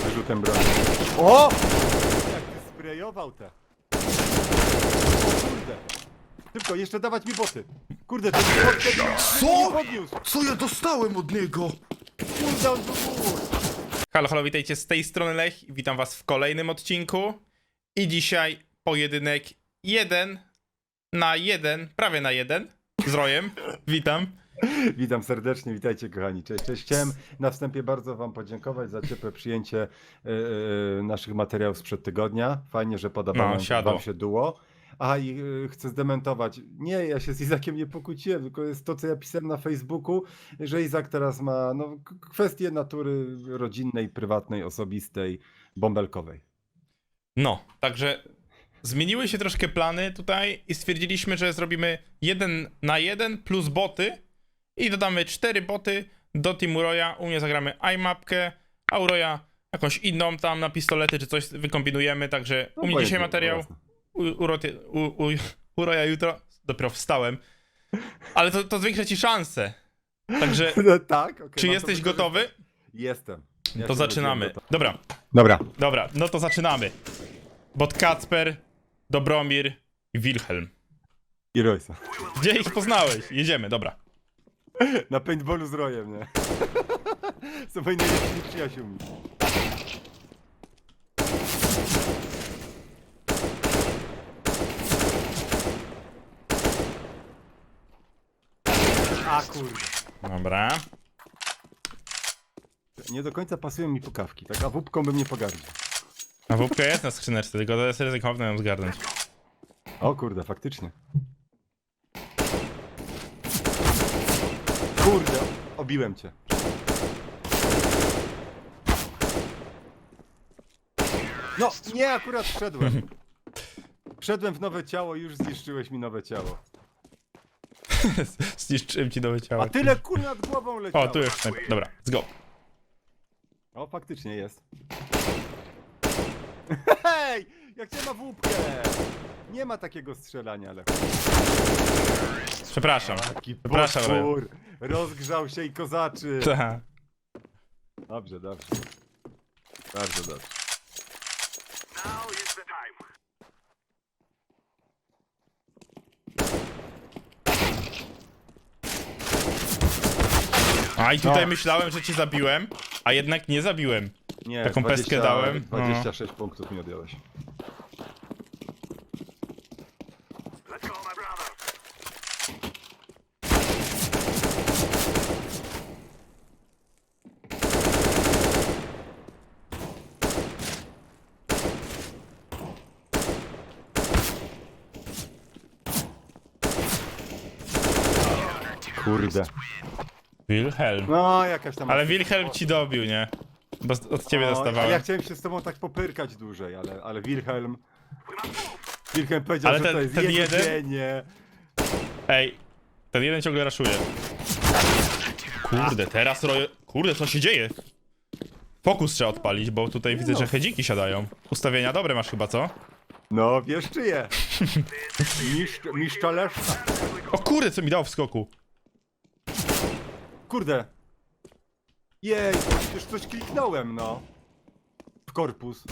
Dziękuję wyrzutem broni. O! Jak ty sprayował te. O kurde. Tylko jeszcze dawać mi boty. Kurde, ten bot tego Co? podniósł. Co ja dostałem od niego? Kurde, on tu mógł. Halo, halo, witajcie z tej strony Lech i witam was w kolejnym odcinku. I dzisiaj pojedynek 1 na 1, prawie na 1 z Rojem. Witam. Witam serdecznie, witajcie kochani. Cześć, cześć. Chciałem na wstępie bardzo wam podziękować za ciepłe przyjęcie e, naszych materiałów sprzed tygodnia. Fajnie, że podobało No, wam- siadło. wam się duo. A i e, chcę zdementować. Nie, ja się z Izakiem nie pokłóciłem, tylko jest to, co ja pisałem na Facebooku, że Izak teraz ma no, kwestie natury rodzinnej, prywatnej, osobistej, bąbelkowej. No, także zmieniły się troszkę plany tutaj i stwierdziliśmy, że zrobimy 1 na 1 plus boty i dodamy 4 boty do Teamu Roya. U mnie zagramy iMapkę, a u Roya jakąś inną tam na pistolety czy coś wykombinujemy, także u mnie dzisiaj materiał, u, u, u, u, Roya jutro, dopiero wstałem, ale to, to zwiększa ci szanse. Także, tak? okej, czy jesteś gotowy? Jestem. Ja To zaczynamy. gotowy. Dobra, Dobra. dobra, no to zaczynamy. Bot Kacper, Dobromir i Wilhelm. I Roysa. Gdzie ich poznałeś? Jedziemy, dobra. Na paintballu z Rojem, nie? Są moi najlepsi przyjaciółmi. A kurde. Dobra. Nie do końca pasują mi pukawki, tak? A wupką bym nie pogardził. A wóbka jest na skrzyneczce, tylko to jest ryzykowne ją zgarnąć. O kurde, faktycznie. Kurde, obiłem cię. No, nie, akurat wszedłem. Wszedłem w nowe ciało i już zniszczyłeś mi nowe ciało. Zniszczyłem ci nowe ciało. A tyle kul nad głową leciało. O, tu snajper. Dobra, let's go. O, faktycznie jest. Hej! Jak cię ma włópkę! Nie ma takiego strzelania, ale... Przepraszam. Taki Przepraszam, potwór! Rozgrzał się i kozaczy! Ta. Dobrze, dobrze. Bardzo dobrze. A i tutaj No. myślałem, że cię zabiłem, a jednak nie zabiłem. Nie, Taką pestkę dałem. No. 26 punktów mi odjąłeś. Kurde. Wilhelm. No, jakaś tam... Ale Wilhelm ci dobił, nie? Bo z- od ciebie O, a dostawałem. Ja chciałem się z tobą tak popyrkać dłużej, ale, ale Wilhelm... Wilhelm powiedział, Ale że ten- to jest ten jego jeden- dzień, nie? Ej, ten jeden ciągle raszuje. Kurde, teraz roję... Kurde, co się dzieje? Fokus trzeba odpalić, bo tutaj widzę, że hedziki siadają. Ustawienia dobre masz chyba, co? No, wiesz czy je? Mistrz, mistrza Leszka. O kurde, co mi dał w skoku. Kurde. Jej, już coś kliknąłem, no. W korpus.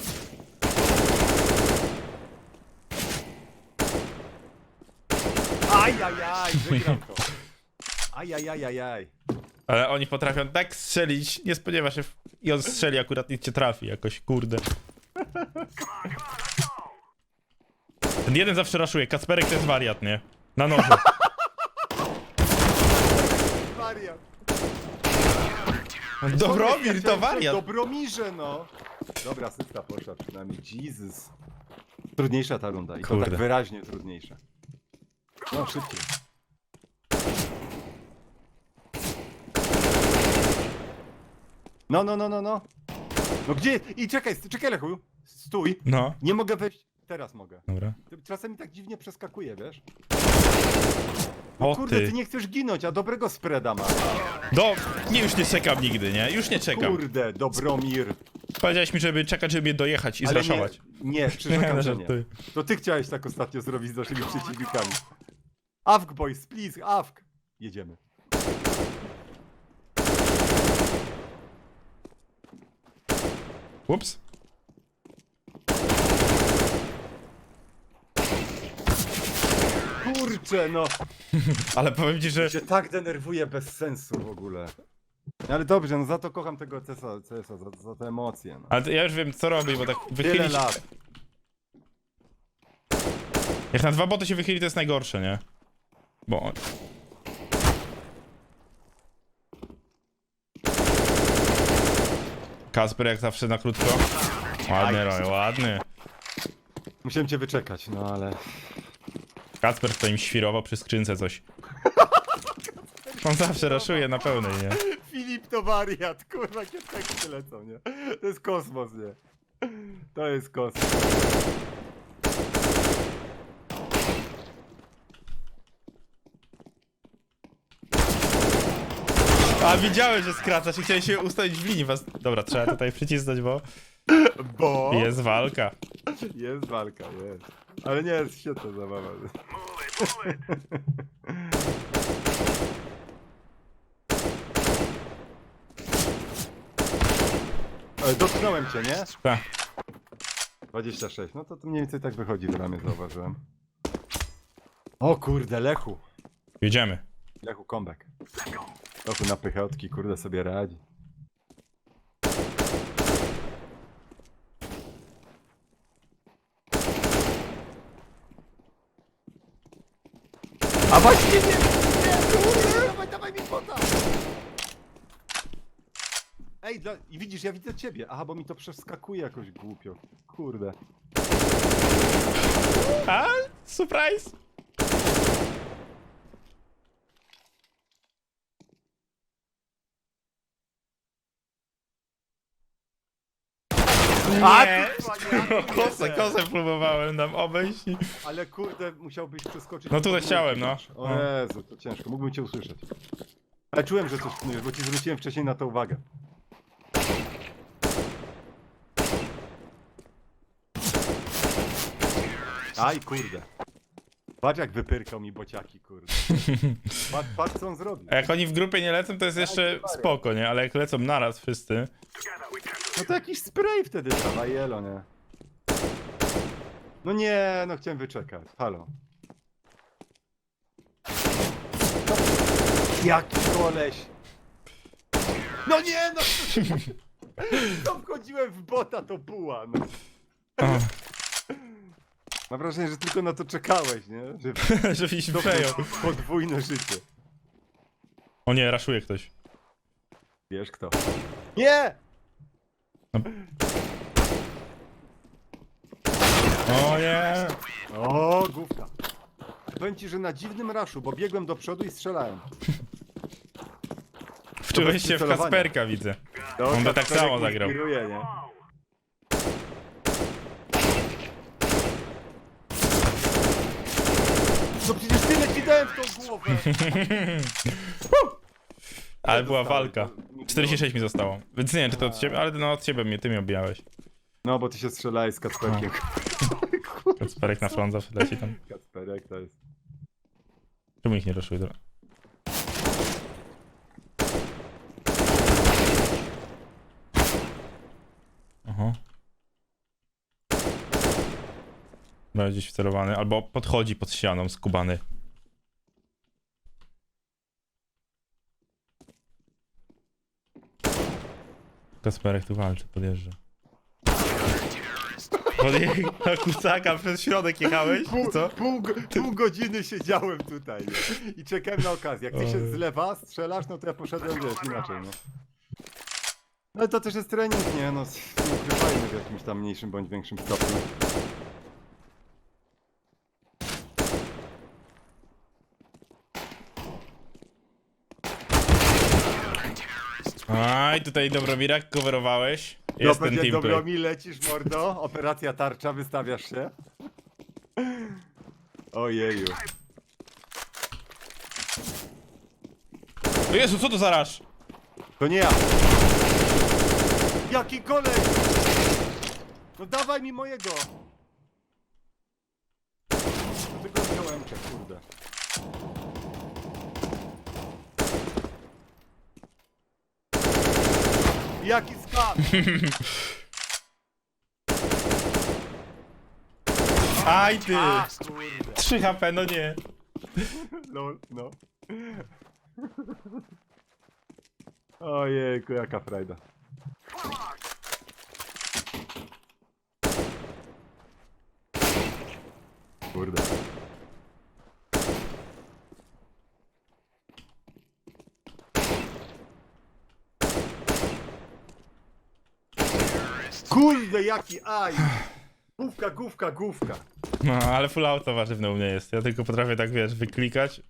Ajajaj, wygram to. Ajajajajaj. Ale oni potrafią tak strzelić, nie spodziewa się, i on strzeli akurat i cię trafi jakoś, kurde. Ten jeden zawsze raszuje, Kacperek to jest wariat, nie? Na nożu. Wariat. Dobromir to wariat. Dobromirze, no. Dobra, asysta poszła przynajmniej. Jesus. Trudniejsza ta runda i to Kurde. tak wyraźnie trudniejsza. No, szybciej. No, no, no, no, no. No gdzie? I czekaj, czekaj Lechu. Stój. No, Nie mogę wejść. Teraz mogę. dobra. Czasem mi tak dziwnie przeskakuje, wiesz? O Kurde, ty. ty nie chcesz ginąć, a dobrego spreda masz. Do... Nie, już nie czekam nigdy, nie? Już nie czekam. Kurde, Dobromir. Powiedziałeś mi, żeby czekać, żeby mnie dojechać i Ale zraszować. Nie, nie, przyrzekam, Nie, że nie. żartuję. To ty chciałeś tak ostatnio zrobić z naszymi przeciwnikami. Awk boys, please, awk. Jedziemy. Ups. Kurczę, no. Ale powiem ci, że się tak denerwuje bez sensu w ogóle. No Ale dobrze, no za to kocham tego CS-a, CS-a za, za te emocje. No. Ale ja już wiem co robić, bo tak Tyle wychylić... lat. Jak na dwa boty się wychyli, to jest najgorsze, nie? Bo... Kasper jak zawsze na krótko. Ładny Roy, ładny. Musiałem cię wyczekać, no ale... Kasper to im świrował przy skrzynce coś. On zawsze raszuje na pełnej, nie? Filip to wariat, kurwa, jakie teksty lecą, nie? To jest kosmos, nie? To jest kosmos. A widziałem, że skracasz i chciałem się ustawić w linii was. Dobra, trzeba tutaj przycisnąć, bo Bo jest walka. jest walka, jest. Ale nie jest świetna zabawa. Ale dotknąłem cię, nie? Tak. 26, no to, to mniej więcej tak wychodzi w ramię, zauważyłem. O kurde, Lechu. Jedziemy. Lechu comeback. Lechu na pychotki, kurde sobie radzi. A właśnie nie! nie kurde, dawaj, dawaj mi pota! Ej, dla... i widzisz, ja widzę ciebie. Aha, bo mi to przeskakuje jakoś głupio. Kurde. A, surprise! A, Nie! Kosę, kosę próbowałem tam obejść. i- Ale kurde, musiałbyś przeskoczyć. No tutaj chciałem, no. O. Jezu, to ciężko, mógłbym cię usłyszeć. Ale czułem, że coś knujesz, bo ci zwróciłem wcześniej na to uwagę. Aj, kurde. Patrz jak wypyrkał mi bociaki, kurde. Patrz, patrz co on zrobił. A jak oni w grupie nie lecą, to jest jeszcze spoko, nie? Ale jak lecą naraz wszyscy. No to jakiś spray wtedy trzeba, jelo, nie? No nie, no chciałem wyczekać. Halo. Jaki koleś! No nie, no! To wchodziłem w bota, to buła, no. O, Mam wrażenie, że tylko na to czekałeś, nie? Że żebyś to przejął. podwójne życie. O nie, raszuje ktoś. Wiesz kto? Nie! O nie! O, główka. Powiem ci, że na dziwnym raszu, bo biegłem do przodu i strzelałem. Wczułeś się w. Kasperka, widzę. No, On by tak samo zagrał. inspiruje, nie? No przecież tyle ci dałem w tą głowę! Ale była walka. to nikt 46 mi zostało. Więc nie wiem, czy to od ciebie, ale no od ciebie mnie, ty mnie obijałeś. No bo ty się strzelałeś z Kacperkiem. Kasperek na front zawsze leci tam. Kacperek to jest... Czemu ich nie raszuje? Dobra. Aha. Będzie gdzieś wcelowany, albo podchodzi pod ścianą skubany. Kasperek tu walczy, podjeżdża. Podjechał na kucaka, przez środek jechałeś? Pół, Co? pół, pół godziny siedziałem tutaj nie? i czekałem na okazję. Jak ty się z lewa strzelasz, no to ja poszedłem, wiesz, inaczej, no. Ale to też jest trening, nie? No, nie ukrywajmy w jakimś tam mniejszym bądź większym stopniu. Aj, tutaj Dobrowirak coverowałeś. No Jest ten będzie teamplay. dobro mi lecisz, mordo. Operacja tarcza, wystawiasz się. Ojeju. O Jezu, co to za rasz? To nie ja. Jaki kolej! No dawaj mi mojego! No Tylko wziąłem cię, kurde. Jaki skan! Aj ty! A, kurde. 3 HP, no nie. Lol, no. Ojejku, jaka frajda. Kurde. Kurde, jaki aj! Główka, główka, główka. No, ale full auto warzywne u mnie jest. Ja tylko potrafię tak, wiesz, wyklikać.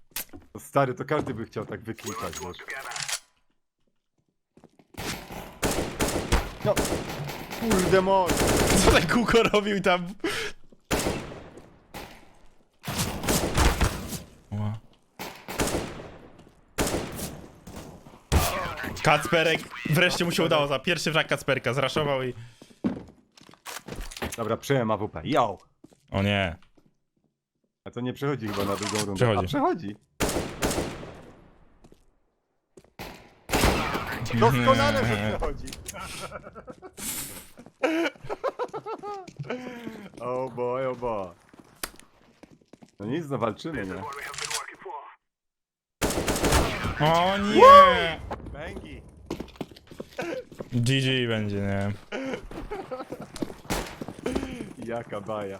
No Stary, to każdy by chciał tak wyklikać, wiesz. No, kurde mol. Co ten kółko robił tam? Ła. Kacperek wreszcie mu się udało za pierwszy wrak Kacperka zraszował i... Dobra, przyjąłem AWP. Yo! O nie. A to nie przechodzi chyba na drugą rundę. Przechodzi. A przechodzi. Doskonale, że przechodzi. oh boy, oh boy. No nic, no walczymy, nie? O nie! Bęgi. GG będzie, nie? Jaka baja.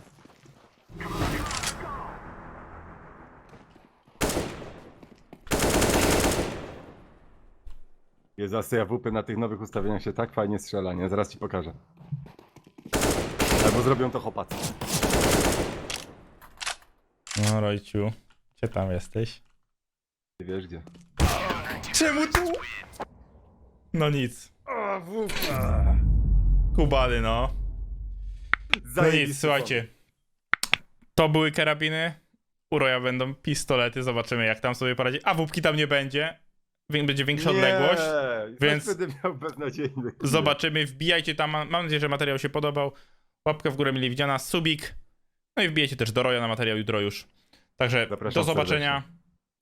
Jest zasy AWP na tych nowych ustawieniach się tak fajnie strzela, nie? Zaraz ci pokażę. Albo zrobią to chłopacy. No Rojciu, gdzie tam jesteś? Ty wiesz gdzie. Czemu tu? No nic. Kubany, no. No nic, słuchajcie. To były karabiny. U Roya będą pistolety, zobaczymy jak tam sobie poradzi. A wupki tam nie będzie. Będzie większa odległość. więc... będę miał beznadziejny. Zobaczymy, wbijajcie tam. Mam nadzieję, że materiał się podobał. Łapka w górę mile widziana, subik. No i wbijajcie też do Roya na materiał jutro już. Także Zapraszam do zobaczenia.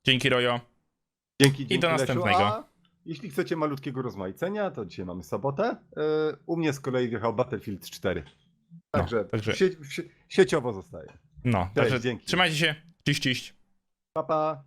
Dzięki Rojo. Dzięki, dzięki do Lesiu. następnego. A jeśli chcecie malutkiego rozmaicenia, to dzisiaj mamy sobotę. Yy, U mnie z kolei wjechał Battlefield 4. Także, także- Sie, sie, sieciowo zostaje. No, także dzięki. trzymajcie się. Cześć, cześć. Pa, pa.